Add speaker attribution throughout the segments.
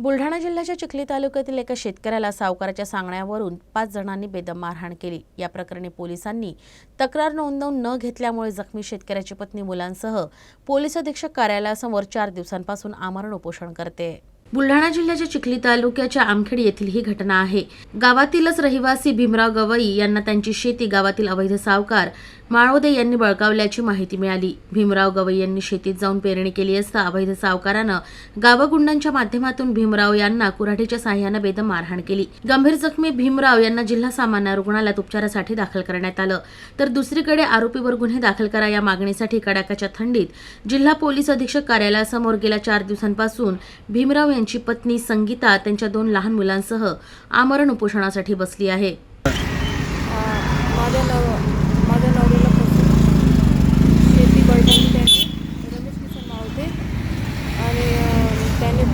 Speaker 1: बुलढाणा जिल्ह्याच्या चिखली तालुक्यातील एका शेतकऱ्याला सावकाराच्या सांगण्यावरून पाच जणांनी बेदम मारहाण केली. या प्रकरणी पोलिसांनी तक्रार नोंदवून न घेतल्यामुळे जखमी शेतकऱ्याची पत्नी मुलांसह पोलीस अधीक्षक कार्यालयासमोर चार दिवसांपासून आमरण उपोषण करते. बुलढाणा जिल्ह्याच्या चिखली तालुक्याच्या आमखेड येथील ही घटना आहे. गावातीलच रहिवासी भीमराव गवई यांना त्यांची शेती गावातील अवैध सावकार माळवदे यांनी बळकावल्याची माहिती मिळाली. भीमराव गवई यांनी शेतीत जाऊन पेरणी केली असता अवैध सावकारानं गावगुंडांच्या माध्यमातून भीमराव यांना कुऱ्हाडीच्या साह्यानं बेदम मारहाण केली. गंभीर जखमी भीमराव यांना जिल्हा सामान्य रुग्णालयात उपचारासाठी दाखल करण्यात आलं. तर दुसरीकडे आरोपीवर गुन्हे दाखल करा या मागणीसाठी कडाक्याच्या थंडीत जिल्हा पोलीस अधीक्षक कार्यालयासमोर गेल्या चार दिवसांपासून भीमराव यांची पत्नी संगीता त्यांच्या दोन लहान मुलांसह आमरण उपोषणासाठी बसली आहे.
Speaker 2: माझ्या नव माझ्या नवऱ्याला फसवून शेती बळकावली त्यांनी रमेश किसन मावते. आणि त्यांनी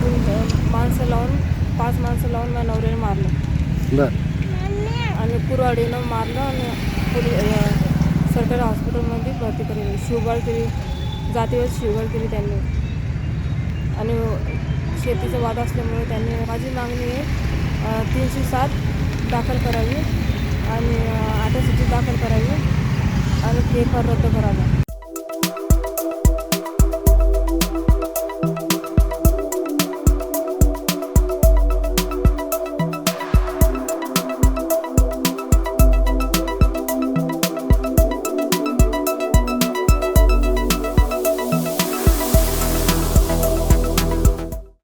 Speaker 2: माणसं लावून पाच माणसं लावून माझ्या नवऱ्याला मारलं. आणि कुरवाडीनं मारलं आणि सरकारी हॉस्पिटलमध्ये भरती केली. शिवबाळ केली. जातीवर शिवबाळ केली त्यांनी. आणि शेतीचा वाद असल्यामुळे त्यांनी माझी मागणी आहे तीनशे सात दाखल करावी आणि अटॅसिटी दाखल करावी आणि पेपर रद्द करावा.